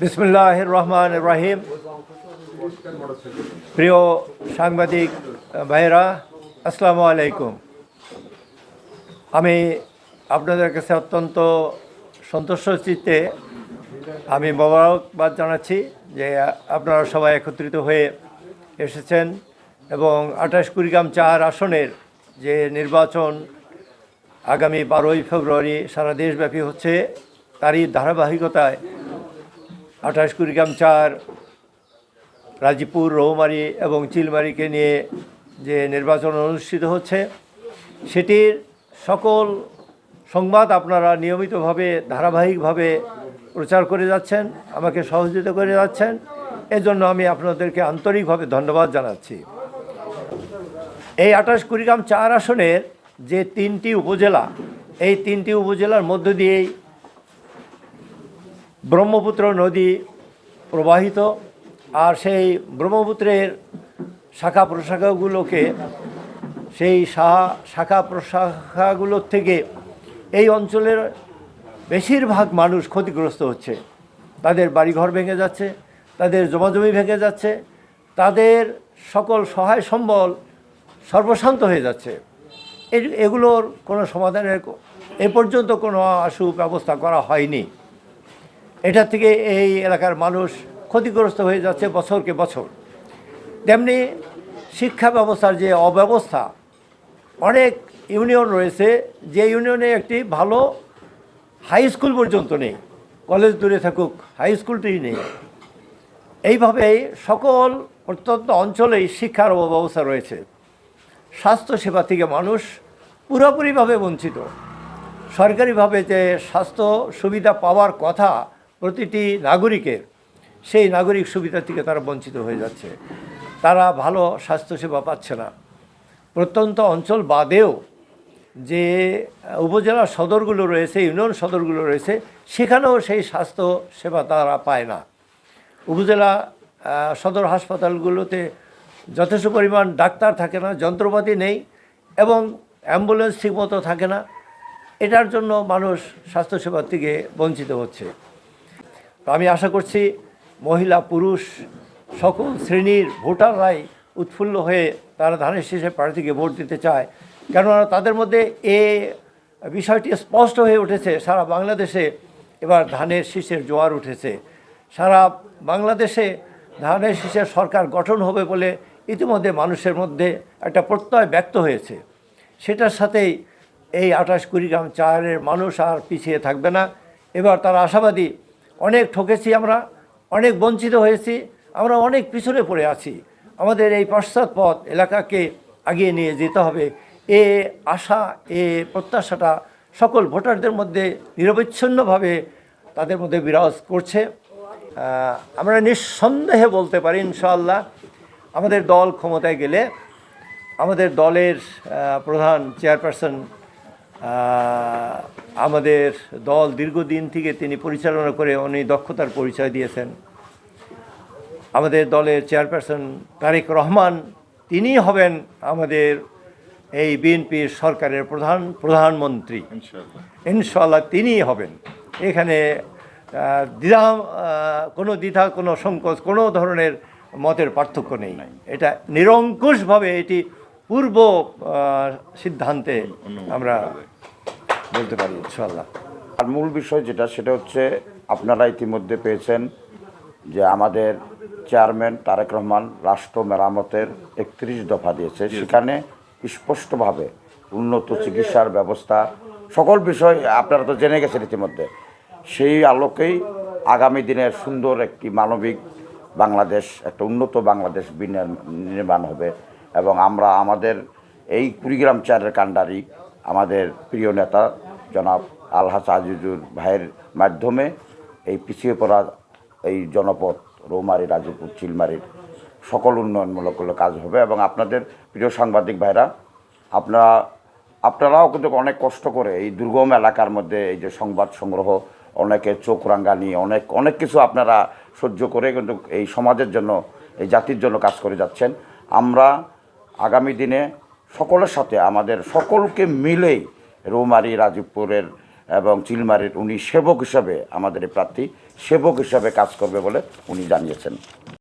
বিসমুল্লাহ রহমান রাহিম প্রিয় সাংবাদিক ভাইরা আসসালামু আলাইকুম। আমি আপনাদের কাছে অত্যন্ত সন্তুষ্ট চিত্তে আমি মোবারকবাদ জানাচ্ছি যে আপনারা সবাই একত্রিত হয়ে এসেছেন এবং আঠাশ কুড়িগ্রাম চার আসনের যে নির্বাচন আগামী বারোই ফেব্রুয়ারি সারা দেশব্যাপী হচ্ছে, তারই ধারাবাহিকতায় আঠাশ কুড়িগ্রাম চার রাজীপুর রৌমারি এবং চিলমারিকে নিয়ে যে নির্বাচন অনুষ্ঠিত হচ্ছে, সেটির সকল সংবাদ আপনারা নিয়মিতভাবে, ধারাবাহিকভাবে প্রচার করে যাচ্ছেন, আমাকে সহযোগিতা করে যাচ্ছেন। এজন্য আমি আপনাদেরকে আন্তরিকভাবে ধন্যবাদ জানাচ্ছি। এই আঠাশ কুড়িগ্রাম চার আসনের যে তিনটি উপজেলা, এই তিনটি উপজেলার মধ্য দিয়েই ব্রহ্মপুত্র নদী প্রবাহিত, আর সেই ব্রহ্মপুত্রের শাখা প্রশাখাগুলোকে, সেই শাখা শাখা প্রশাখাগুলোর থেকে এই অঞ্চলের বেশিরভাগ মানুষ ক্ষতিগ্রস্ত হচ্ছে। তাদের বাড়িঘর ভেঙে যাচ্ছে, তাদের জমাজমি ভেঙে যাচ্ছে, তাদের সকল সহায় সম্বল সর্বশান্ত হয়ে যাচ্ছে। এগুলোর কোনো সমাধানের এ পর্যন্ত কোনো আশু ব্যবস্থা করা হয়নি। এটা থেকে এই এলাকার মানুষ ক্ষতিগ্রস্ত হয়ে যাচ্ছে বছরকে বছর। তেমনি শিক্ষা ব্যবস্থার যে অব্যবস্থা, অনেক ইউনিয়ন রয়েছে, যে ইউনিয়নে একটি ভালো হাই স্কুল পর্যন্ত নেই, কলেজ দূরে থাকুক, হাই স্কুলটি নেই। এইভাবেই সকল প্রত্যন্ত অঞ্চলেই শিক্ষার অব্যবস্থা রয়েছে। স্বাস্থ্যসেবা থেকে মানুষ পুরোপুরিভাবে বঞ্চিত। সরকারিভাবে যে স্বাস্থ্য সুবিধা পাওয়ার কথা প্রতিটি নাগরিকের, সেই নাগরিক সুবিধা থেকে তারা বঞ্চিত হয়ে যাচ্ছে। তারা ভালো স্বাস্থ্যসেবা পাচ্ছে না। প্রত্যন্ত অঞ্চল বাদেও যে উপজেলা সদরগুলো রয়েছে, ইউনিয়ন সদরগুলো রয়েছে, সেখানেও সেই স্বাস্থ্য সেবা তারা পায় না। উপজেলা সদর হাসপাতালগুলোতে যথেষ্ট পরিমাণ ডাক্তার থাকে না, যন্ত্রপাতি নেই এবং অ্যাম্বুলেন্স ঠিকমতো থাকে না। এটার জন্য মানুষ স্বাস্থ্যসেবার থেকে বঞ্চিত হচ্ছে। আমি আশা করছি মহিলা, পুরুষ, সকল শ্রেণির ভোটাররাই উৎফুল্ল হয়ে তারা ধানের শীষে প্রার্থীকে ভোট দিতে চায়। কেননা তাদের মধ্যে এ বিষয়টি স্পষ্ট হয়ে উঠেছে, সারা বাংলাদেশে এবার ধানের শীষের জোয়ার উঠেছে। সারা বাংলাদেশে ধানের শীষের সরকার গঠন হবে বলে ইতিমধ্যে মানুষের মধ্যে একটা প্রত্যয় ব্যক্ত হয়েছে। সেটার সাথেই এই আঠাশ কুড়ি গ্রাম চারের মানুষ আর পিছিয়ে থাকবে না। এবার তারা আশাবাদী অনেক ঠকেছি আমরা, অনেক বঞ্চিত হয়েছি, আমরা অনেক পিছনে পড়ে আছি। আমাদের এই পশ্চাৎপদ এলাকাকে আগিয়ে নিয়ে যেতে হবে। এ আশা, এ প্রত্যাশাটা সকল ভোটারদের মধ্যে নিরবিচ্ছিন্নভাবে তাদের মধ্যে বিরাজ করছে। আমরা নিঃসন্দেহে বলতে পারি, ইনশাআল্লাহ, আমাদের দল ক্ষমতায় গেলে আমাদের দলের প্রধান চেয়ারপারসন আমাদের দল দীর্ঘদিন থেকে তিনি পরিচালনা করে উনি দক্ষতার পরিচয় দিয়েছেন। আমাদের দলের চেয়ারপারসন তারেক রহমান তিনি হবেন আমাদের এই বিএনপির সরকারের প্রধান প্রধানমন্ত্রী। ইনশাল্লাহ তিনিই হবেন। এখানে দ্বিধা কোনো দ্বিধা কোনো সংকোচ কোনো ধরনের মতের পার্থক্য নেই। এটা নিরঙ্কুশভাবে এটি পূর্ব সিদ্ধান্তে আমরা বলতে পারি ইনশাল্লাহ আর মূল বিষয় যেটা সেটা হচ্ছে আপনারা ইতিমধ্যে পেয়েছেন যে আমাদের চেয়ারম্যান তারেক রহমান রাষ্ট্র মেরামতের একত্রিশ দফা দিয়েছে। সেখানে স্পষ্টভাবে উন্নত চিকিৎসার ব্যবস্থা সকল বিষয় আপনারা তো জেনে গেছেন ইতিমধ্যে। সেই আলোকেই আগামী দিনের সুন্দর একটি মানবিক বাংলাদেশ একটা উন্নত বাংলাদেশ নির্মাণ হবে। এবং আমরা আমাদের এই কুড়িগ্রাম চারের কাণ্ডারি আমাদের প্রিয় নেতা জনাব আলহাস আজিজুর ভাইয়ের মাধ্যমে এই পিছিয়ে পড়া এই জনপদ রৌমারি রাজুপুর চিলমারির সকল উন্নয়নমূলক কাজ হবে এবং আপনাদের প্রিয় সাংবাদিক ভাইরা, আপনারা, আপনারাও কিন্তু অনেক কষ্ট করে এই দুর্গম এলাকার মধ্যে এই যে সংবাদ সংগ্রহ অনেকে চোখ রাঙ্গানি অনেক অনেক কিছু আপনারা সহ্য করে কিন্তু এই সমাজের জন্য, এই জাতির জন্য কাজ করে যাচ্ছেন। আমরা আগামী দিনে সকলের সাথে, আমাদের সকলকে মিলেই রৌমারি, রাজীবপুরের এবং চিলমারির উনি সেবক হিসাবে, আমাদের প্রার্থী সেবক হিসাবে কাজ করবে বলে উনি জানিয়েছেন।